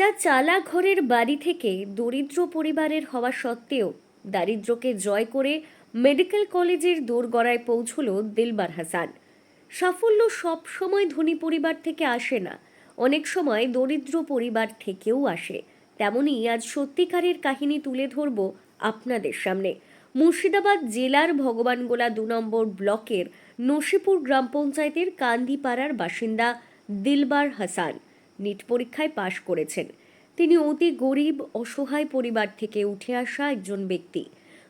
কাঁচা চালা ঘরের বাড়ি থেকে দরিদ্র পরিবারের হওয়া সত্ত্বেও দারিদ্র্যকে জয় করে মেডিকেল কলেজের দোরগড়ায় পৌঁছল দিলবার হাসান। সাফল্য সব সময় ধনী পরিবার থেকে আসে না, অনেক সময় দরিদ্র পরিবার থেকেও আসে। তেমনই আজ সত্যিকারের কাহিনী তুলে ধরব আপনাদের সামনে। মুর্শিদাবাদ জেলার ভগবানগোলা দু নম্বর ব্লকের নসিপুর গ্রাম পঞ্চায়েতের কান্দিপাড়ার বাসিন্দা দিলবার হাসান। নিট পরীক্ষায় পাশ করেছেন। তিনি অতি গরিব, অসহায় পরিবার থেকে উঠে আসা একজন ব্যক্তি।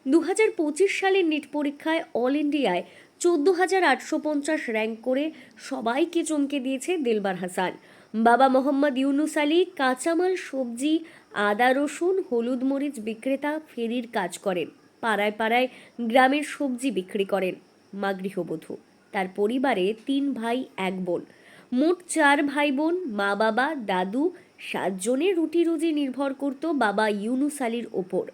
দু হাজার পঁচিশ সালের নিট পরীক্ষায় অল ইন্ডিয়ায় চোদ্দ হাজার আটশো পঞ্চাশ র্যাঙ্ক করে সবাইকে চমকে দিয়েছে দিলবার হাসান। বাবা মোহাম্মদ ইউনুস আলী, কাঁচামাল, সবজি, আদা, রসুন, হলুদ মরিচ বিক্রেতা ফেরির কাজ করেন, পাড়ায় পাড়ায় গ্রামের সবজি বিক্রি করেন। মা গৃহবধূ। তার পরিবারে তিন ভাই, এক বোন। মোট চার ভাই বোন মা বাবা, দাদু, সাতজনের রুটি রুজি নির্ভর করত বাবা ইউনুস আলীর ওপর।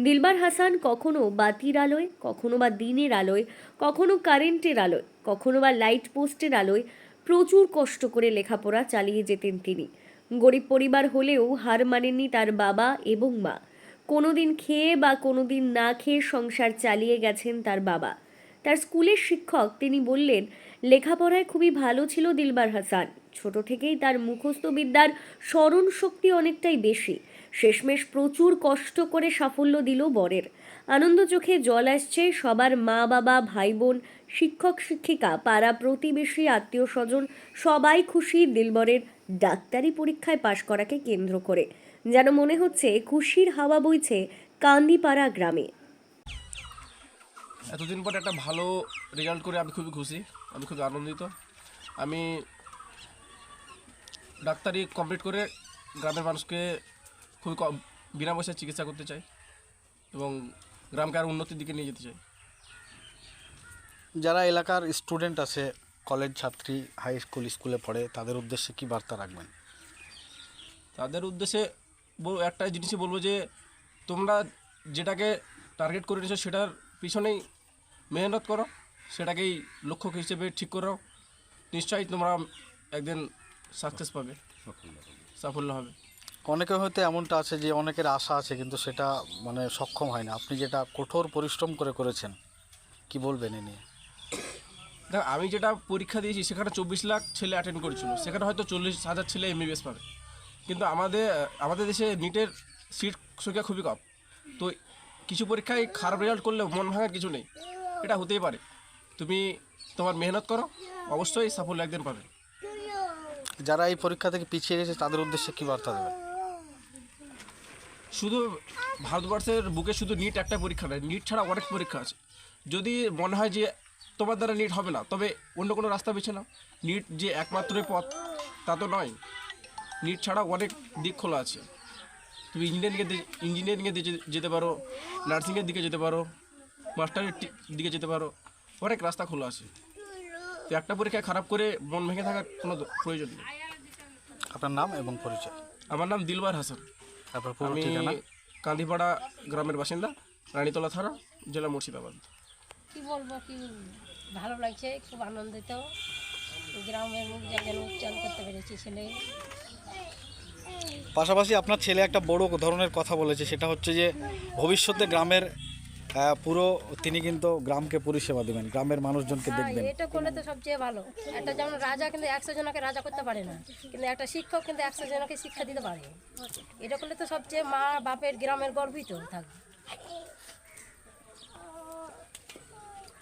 দিলবার হাসান কখনো বাতির আলোয়, কখনো বা দিনের আলোয়, কখনো কারেন্টের আলোয়, কখনো বা লাইট পোস্টের আলোয় প্রচুর কষ্ট করে লেখাপড়া চালিয়ে যেতেন তিনি। গরিব পরিবার হলেও হার মানেননি তার বাবা এবং মা। কোনোদিন খেয়ে বা কোনোদিন না খেয়ে সংসার চালিয়ে গেছেন তার বাবা। তার স্কুলের শিক্ষক তিনি বললেন লেখাপড়ায় খুবই ভালো ছিল দিলবার হাসান। ছোট থেকেই তার মুখস্থ বিদ্যার স্মরণ শক্তি অনেকটাই বেশি। শেষমেশ প্রচুর কষ্ট করে সাফল্য দিল বরের। আনন্দ চোখে জল আসছে সবার মা, বাবা ভাই বোন শিক্ষক, শিক্ষিকা, পাড়া প্রতিবেশী, আত্মীয় স্বজন, সবাই খুশি দিলবরের ডাক্তারি পরীক্ষায় পাশ করাকে কেন্দ্র করে। যেন মনে হচ্ছে খুশির হাওয়া বইছে কান্দিপাড়া গ্রামে। এতদিন পর একটা ভালো রেজাল্ট করে আমি খুবই খুশি। আমি খুবই আনন্দিত। আমি ডাক্তারি কমপ্লিট করে গ্রামের মানুষকে খুবই কম বিনা পয়সায় চিকিৎসা করতে চাই এবং গ্রামকে আরও উন্নতির দিকে নিয়ে যেতে চাই। যারা এলাকার স্টুডেন্ট আছে কলেজ ছাত্রী হাই স্কুল স্কুলে পড়ে তাদের উদ্দেশ্যে কি বার্তা রাখবেন? তাদের উদ্দেশ্যে একটা জিনিসই বলব যে তোমরা যেটাকে টার্গেট করে নিয়েছো সেটার পিছনেই মেহনত করো সেটাকেই লক্ষ্য হিসেবে ঠিক করো। নিশ্চয়ই তোমরা একদিন সাকসেস পাবে সাফল্য হবে। অনেকে হয়তো এমনটা আছে যে অনেকের আশা আছে কিন্তু সেটা মানে সক্ষম হয় না। আপনি যেটা কঠোর পরিশ্রম করে করেছেন কি বলবেন এ নিয়ে? দেখ আমি যেটা পরীক্ষা দিয়েছি সেখানে চব্বিশ লাখ ছেলে অ্যাটেন্ড করেছিল। সেখানে হয়তো চল্লিশ হাজার ছেলে এমবিবিএস পাবে। কিন্তু আমাদের আমাদের দেশে নিটের সিট সংখ্যা খুবই কম। তো কিছু পরীক্ষায় খারাপ রেজাল্ট করলে মন ভাঙার কিছু নেই। এটা হতেই পারে। তুমি তোমার মেহনত করো অবশ্যই সাফল্য একদিন পাবে। যারা এই পরীক্ষা থেকে পিছিয়ে গেছে তাদের উদ্দেশ্যে কি বার্তা দেবেন? শুধু ভারতবর্ষের বুকে শুধু নিট একটা পরীক্ষা নয় নিট ছাড়া অনেক পরীক্ষা আছে। যদি মনে হয় যে তোমার দ্বারা নিট হবে না তবে অন্য কোনো রাস্তা বেছে নাও। নিট যে একমাত্রই পথ তা তো নয়। নিট ছাড়া অনেক দিক খোলা আছে। তুমি ইঞ্জিনিয়ারিংয়ের দিকে যেতে পারো নার্সিংয়ের দিকে যেতে পারো মাস্টারের দিকে যেতে পারো। অনেক রাস্তা খোলা আছে। তো একটা পরীক্ষায় খারাপ করে মন ভেঙে থাকার কোনো প্রয়োজন নেই। আপনার নাম এবং পরিচয়? আমার নাম দিলবার হাসান। তারপর পুরো আমি ঠিকানা? কান্দিপাড়া গ্রামের বাসিন্দা রানীতলা থানা জেলা মুর্শিদাবাদ। কি বলব কি ভালো লাগছে খুব আনন্দিত। গ্রামের মুখ যেন উচ্চারণ করতে পেরেছি ছেলে। পাশাপাশি আপনার ছেলে একটা বড় ধরনের কথা বলেছে সেটা হচ্ছে যে ভবিষ্যতে গ্রামের পুরো তিনি কিন্তু গ্রামকে পরিষেবা দেবেন গ্রামের মানুষজনকে হ্যাঁ দেখবেন। এটা করলে তো সবচেয়ে ভালো। একটা যেমন রাজা কিন্তু একশো জনকে রাজা করতে পারে না কিন্তু একটা শিক্ষক কিন্তু একশো জনকে শিক্ষা দিতে পারে। এটা করলে তো সবচেয়ে মা বাপের গ্রামের গর্বিত থাকবে।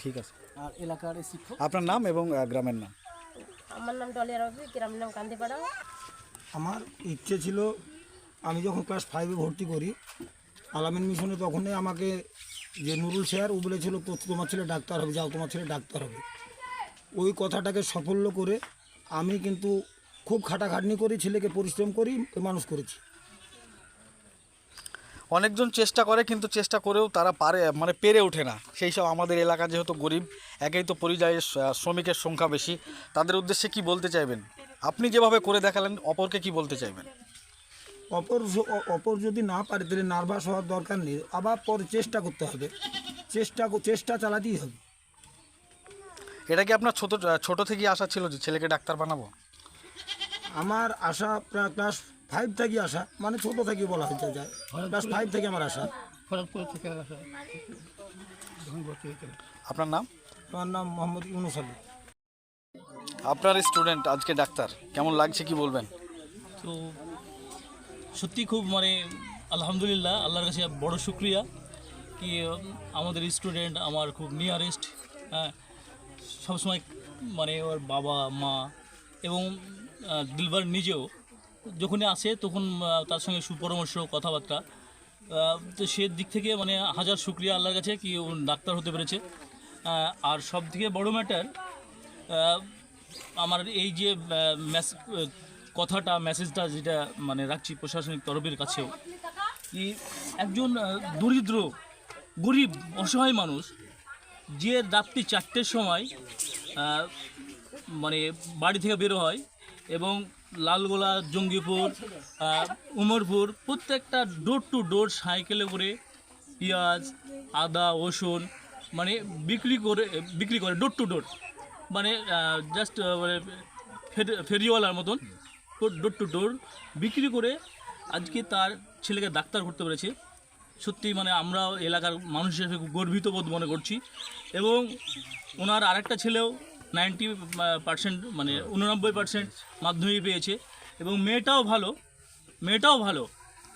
ঠিক আছে। আর এলাকার শিক্ষক? আপনার নাম এবং গ্রামের নাম? আমার নাম ডলিয়া রবি গ্রামের নাম কান্দিপাড়া। আমার ইচ্ছে ছিল আমি যখন ক্লাস ফাইভে ভর্তি করি আলামিন মিশনে তখনই আমাকে যে নুরুল স্যার ও বলেছিল তোমার ছেলে ডাক্তার হবে, যাও, তোমার ছেলে ডাক্তার হবে। ওই কথাটাকে সাফল্য করে আমি কিন্তু খুব খাটাখাটনি করি, ছেলেকে পরিশ্রম করি মানুষ করেছি। অনেকজন চেষ্টা করে, কিন্তু চেষ্টা করেও তারা পারে মানে পেরে ওঠে না। সেই সব আমাদের এলাকা যেহেতু গরিব, একেই তো পরিযায়ী শ্রমিকের সংখ্যা বেশি। তাদের উদ্দেশ্যে কি বলতে চাইবেন? আপনি যেভাবে করে দেখালেন, অপরকে কি বলতে চাইবেন? অপর অপর যদি না পারে তাহলে নার্ভাস হওয়ার দরকার নেই। আবার পরে চেষ্টা করতে হবে। চেষ্টা চেষ্টা চালাতেই হবে। এটা কি আপনার ছোট ছোট থেকেই আশা ছিল যে ছেলেকে ডাক্তার বানাবো? আমার আশা প্রায় ক্লাস ফাইভ থেকে আসা মানে ছোট থেকে বলা হচ্ছে যায় ক্লাস ফাইভ থেকে আমার হয়েছিল আপনার নাম? আমার নাম মোহাম্মদ ইউনুস আলী। আপনার স্টুডেন্ট আজকে ডাক্তার। কেমন লাগছে কি বলবেন? তো সত্যি খুব মানে আলহামদুলিল্লাহ, আল্লাহর কাছে বড় শুক্রিয়া কি, আমাদের স্টুডেন্ট আমার খুব নিয়ারেস্ট হ্যাঁ সবসময় মানে ওর বাবা, মা এবং দিলবার নিজেও যখনই আসে তখন তার সঙ্গে সুপরামর্শ, কথাবার্তা তো সে দিক থেকে মানে হাজার শুক্রিয়া আল্লাহর কাছে কি ও ডাক্তার হতে পেরেছে। আর সব থেকে বড় ম্যাটার আমার এই যে কথাটা মেসেজটা যেটা মানে রাখছি প্রশাসনিক তরফের কাছেও কি একজন দরিদ্র, গরিব, অসহায় মানুষ যে রাত্রি চারটের সময় মানে বাড়ি থেকে বেরো হয় এবং লালগোলা, জঙ্গিপুর উমরপুর প্রত্যেকটা ডোর টু ডোর সাইকেলে করে পেঁয়াজ, আদা, রসুন মানে বিক্রি করে বিক্রি করে ডোর টু ডোর মানে জাস্ট মানে ফেরি- ফেরিওয়ালার মতন ডোর টু ডোর বিক্রি করে আজকে তার ছেলেকে ডাক্তার করতে পেরেছে। সত্যি মানে আমরা এলাকার মানুষ হিসেবে খুব গর্বিত বোধ মনে করছি এবং ওনার আরেকটা ছেলেও নাইনটি পার্সেন্ট মানে উননব্বই পার্সেন্ট মাধ্যমিক পেয়েছে এবং মেয়েটাও ভালো মেয়েটাও ভালো।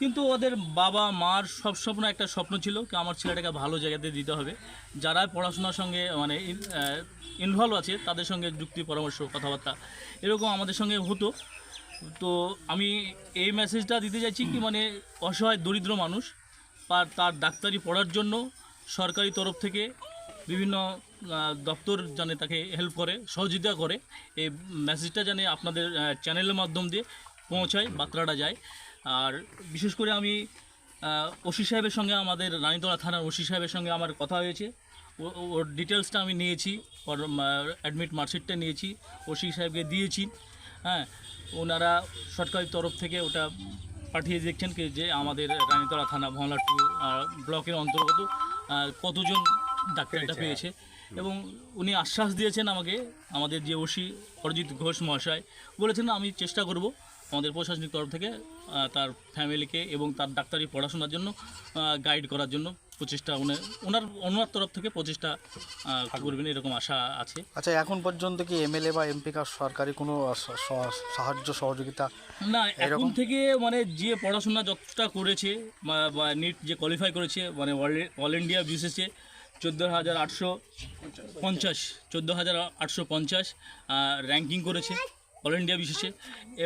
কিন্তু ওদের বাবা মার সব স্বপ্ন একটা স্বপ্ন ছিল কি আমার ছেলেটাকে ভালো জায়গাতে দিতে হবে। যারা পড়াশোনার সঙ্গে মানে ইনভলভ আছে তাদের সঙ্গে যুক্তি, পরামর্শ, কথাবার্তা এরকম আমাদের সঙ্গে হতো। তো আমি এই মেসেজটা দিতে চাইছি কি মানে অসহায়, দরিদ্র মানুষ আর তার ডাক্তারি পড়ার জন্য সরকারি তরফ থেকে বিভিন্ন দপ্তর জানে তাকে হেল্প করে, সহযোগিতা করে। এই মেসেজটা জানে আপনাদের চ্যানেলের মাধ্যম দিয়ে পৌঁছায় বার্তাটা যায়। আর বিশেষ করে আমি ওসি সাহেবের সঙ্গে আমাদের রানীতলা থানার ওসি সাহেবের সঙ্গে আমার কথা হয়েছে। ওর ডিটেলসটা আমি নিয়েছি, ওর অ্যাডমিট মার্কশিটটা নিয়েছি, ওসি সাহেবকে দিয়েছি। হ্যাঁ ওনারা সরকারি তরফ থেকে ওটা পাঠিয়ে দেখছেন কি যে আমাদের রানীতলা থানা মহলাটু ব্লকের অন্তর্গত কতজন ডাক্তার এটা পেয়েছে এবং উনি আশ্বাস দিয়েছেন আমাকে আমাদের যে ওসি অরিজিৎ ঘোষ মহাশয় বলেছেন আমি চেষ্টা করব আমাদের প্রশাসনিক তরফ থেকে তার ফ্যামিলিকে এবং তার ডাক্তারি পড়াশোনার জন্য গাইড করার জন্য। প্রচেষ্টা উনি ওনার ওনার তরফ থেকে পঁচিশটা করবেন এরকম আশা আছে। আচ্ছা এখন পর্যন্ত কি এমএলএ বা এমপি কার সরকারি কোনো সাহায্য সহযোগিতা না এখন এরকম? থেকে মানে যে পড়াশোনা যতটা করেছে বা- নিট যে কোয়ালিফাই করেছে মানে অল ইন্ডিয়া বিশেষে চোদ্দ হাজার আটশো পঞ্চাশ চোদ্দ হাজার আটশো পঞ্চাশ র্যাঙ্কিং করেছে। অল ইন্ডিয়া বিশেষে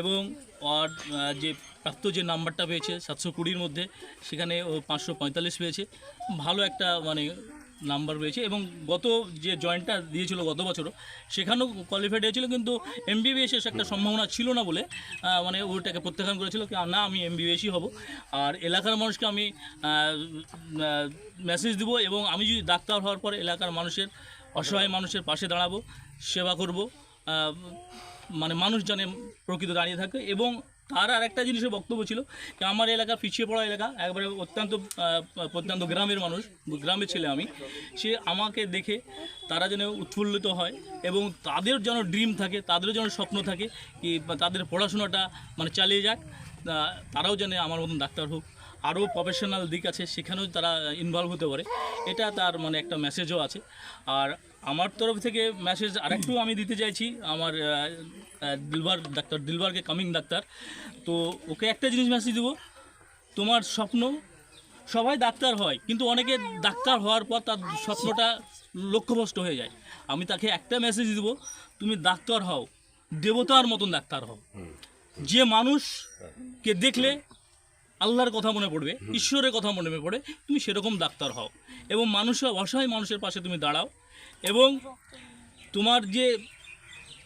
এবং ওর যে প্রাপ্ত যে নাম্বারটা পেয়েছে সাতশো কুড়ির মধ্যে, সেখানে ও পাঁচশো পঁয়তাল্লিশ পেয়েছে। ভালো একটা মানে নাম্বার পেয়েছে এবং গত যে জয়েন্টটা দিয়েছিল গত বছরও, সেখানেও কোয়ালিফাইড হয়েছিল কিন্তু এমবিবিএস একটা সম্ভাবনা ছিল না বলে মানে ওটাকে প্রত্যাখ্যান করেছিল কি না, আমি এম এমবিবিএসই হব। আর এলাকার মানুষকে আমি মেসেজ দিব এবং আমি যদি ডাক্তার হওয়ার পর এলাকার মানুষের, অসহায় মানুষের পাশে দাঁড়াবো, সেবা করব মানে মানুষ জানে প্রকৃত দাঁড়িয়ে থাকে এবং তার আর একটা জিনিসের বক্তব্য ছিল যে আমার এলাকা পিছিয়ে পড়া এলাকা একবারে অত্যন্ত আহ, প্রত্যন্ত গ্রামের মানুষ গ্রামের ছেলে আমি সে আমাকে দেখে তারা যেন উৎফুল্লিত হয় এবং তাদের যেন ড্রিম থাকে তাদেরও যেন স্বপ্ন থাকে কি তাদের পড়াশোনাটা মানে চালিয়ে যাক তারাও যেন আমার মতন ডাক্তার হোক। আরও প্রফেশনাল দিক আছে সেখানেও তারা ইনভলভ হতে পারে। এটা তার মানে একটা মেসেজও আছে। আর আমার তরফ থেকে মেসেজ আরেকটু আমি দিতে চাইছি আমার দিলবার ডাক্তার দিলবারকে কামিং ডাক্তার। তো ওকে একটা জিনিস মেসেজ দেবো তোমার স্বপ্ন সবাই ডাক্তার হয় কিন্তু অনেকে ডাক্তার হওয়ার পর তার স্বপ্নটা লক্ষ্যভ্রষ্ট হয়ে যায়। আমি তাকে একটা মেসেজ দেবো তুমি ডাক্তার হও দেবতার মতন ডাক্তার হও। যে মানুষকে দেখলে আল্লাহর কথা মনে পড়বে ঈশ্বরের কথা মনে পড়ে তুমি সেরকম ডাক্তার হও। এবং মানুষের অসহায় মানুষের পাশে তুমি দাঁড়াও এবং তোমার যে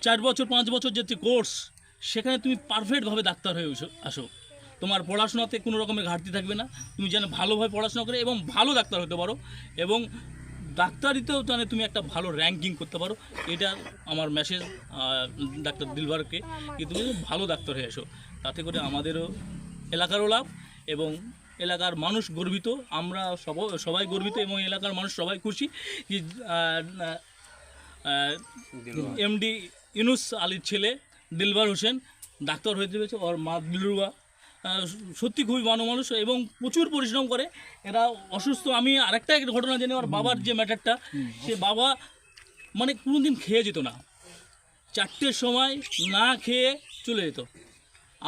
চার বছর, পাঁচ বছর যে কোর্স সেখানে তুমি পারফেক্টভাবে ডাক্তার হয়ে আসো। তোমার পড়াশোনাতে কোনো রকমের ঘাটতি থাকবে না। তুমি যেন ভালোভাবে পড়াশোনা করে এবং ভালো ডাক্তার হতে পারো এবং ডাক্তারিতেও জানে তুমি একটা ভালো র্যাঙ্কিং করতে পারো। এটা আমার মেসেজ ডাক্তার দিলবারকে। কি তুমি ভালো ডাক্তার হয়ে এসো তাতে করে আমাদেরও এলাকারও লাভ এবং এলাকার মানুষ গর্বিত আমরা সব সবাই গর্বিত এবং এলাকার মানুষ সবাই খুশি যে এমডি ইউনুস আলীর ছেলে দিলবার হোসেন ডাক্তার হয়ে পেরেছে ওর মা দিলরুবা। সত্যি খুবই ভালো মানুষ এবং প্রচুর পরিশ্রম করে। এরা অসুস্থ আমি আরেকটা ঘটনা জানি আমার বাবার যে ম্যাটারটা সে বাবা মানে কোনোদিন খেয়ে যেত না। চারটের সময় না খেয়ে চলে যেত।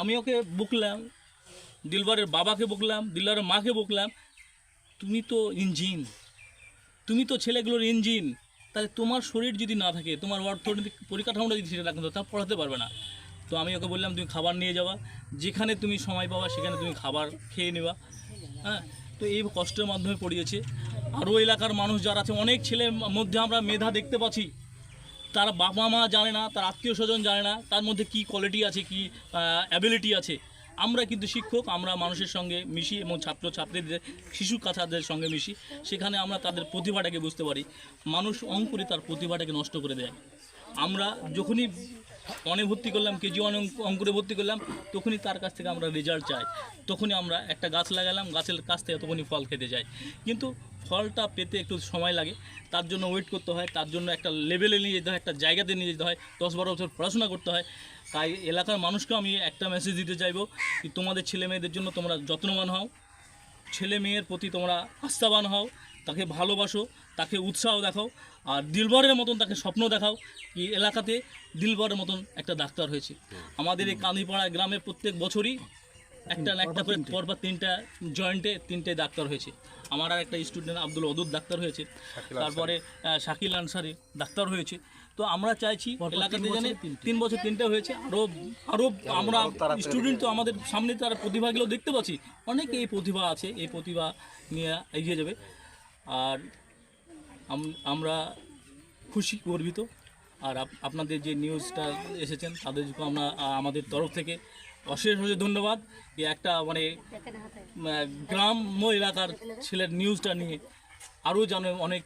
আমি ওকে বকলাম দিলবারের বাবাকে বকলাম, দিলবারের মাকে বকলাম, তুমি তো ইঞ্জিন, তুমি তো ছেলেগুলোর ইঞ্জিন, তাহলে তোমার শরীর যদি না থাকে, তোমার অর্থনৈতিক পরিকাঠামোটা যদি সেটা রাখতে তা পড়াতে পারবে না। তো আমি ওকে বললাম, তুমি খাবার নিয়ে যাবা, যেখানে তুমি সময় পাবা, সেখানে তুমি খাবার খেয়ে নেবা। হ্যাঁ তো এই কষ্টের মাধ্যমে পড়িয়েছে। আরও এলাকার মানুষ যারা আছে, অনেক ছেলের মধ্যে আমরা মেধা দেখতে পাচ্ছি। তার বাবা মা জানে না, তার আত্মীয় স্বজন জানে না, তার মধ্যে কি কোয়ালিটি আছে, কি অ্যাবিলিটি আছে। আমরা কিন্তু শিক্ষক, আমরা মানুষের সঙ্গে মিশি এবং ছাত্র ছাত্রীদের শিশু কাছাদের সঙ্গে মিশি। সেখানে আমরা তাদের প্রতিভাটাকে বুঝতে পারি। মানুষ অঙ্কুরে তার প্রতিভাটাকে নষ্ট করে দেয়। আমরা যখনই অনে ভর্তি করলাম কেজি ওয়ান অঙ্কুরে ভর্তি করলাম, তখনই তার কাছ থেকে আমরা রেজাল্ট চাই। তখনই আমরা একটা গাছ লাগালাম, গাছের কাছ থেকে তখনই ফল খেতে যাই। কিন্তু ফলটা পেতে একটু সময় লাগে। তার জন্য ওয়েট করতে হয়, তার জন্য একটা লেভেলে নিয়ে যেতে হয়, একটা জায়গাতে নিয়ে যেতে হয়, দশ বারো বছর পড়াশোনা করতে হয়। তাই এলাকার মানুষকে আমি একটা মেসেজ দিতে চাইব কি তোমাদের ছেলে মেয়েদের জন্য তোমরা যত্নবান হও। ছেলে মেয়ের প্রতি তোমরা আস্থাবান হও, তাকে ভালোবাসো, তাকে উৎসাহ দেখাও, আর দিলবরের মতন তাকে স্বপ্ন দেখাও কি এলাকাতে দিলবরের মতন একটা ডাক্তার হয়েছে। আমাদের এই কাঁদিপাড়া গ্রামে প্রত্যেক বছরই একটা না একটা করে পরপর তিনটা জয়েন্টে তিনটে ডাক্তার হয়েছে। আমার আর একটা স্টুডেন্ট আব্দুল অদুদ ডাক্তার হয়েছে। তারপরে আহ, শাকিল আনসারি ডাক্তার হয়েছে। তো আমরা চাইছি এলাকাতে জানে তিন বছর তিনটে হয়েছে। আরও আরও আমরা স্টুডেন্ট তো আমাদের সামনে তার প্রতিভাগুলো দেখতে পাচ্ছি। অনেক এই প্রতিভা আছে এই প্রতিভা নিয়ে এগিয়ে যাবে। আর আম- আমরা খুশি গর্বিত। আর আপনাদের যে নিউজটা এসেছেন তাদেরকে আমরা আমাদের তরফ থেকে অশেষ অশেষ ধন্যবাদ। একটা মানে গ্রাম্য এলাকার ছেলের নিউজটা নিয়ে আরও যেন অনেক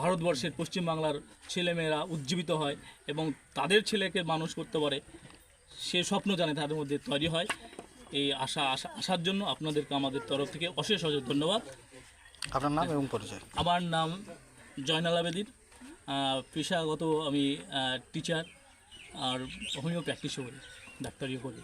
ভারতবর্ষের পশ্চিমবাংলার ছেলেমেয়েরা উজ্জীবিত হয় এবং তাদের ছেলেকে মানুষ করতে পারে সে স্বপ্ন জানে তাদের মধ্যে তৈরি হয়। এই আশা আশা আসার জন্য আপনাদেরকে আমাদের তরফ থেকে অশেষ অশেষ ধন্যবাদ। আপনার নাম এবং পরিচয়। আমার নাম জয়নাল আবেদিন। পেশাগত আমি টিচার আর হোমিও প্র্যাকটিসও করি ডাক্তারিও করি।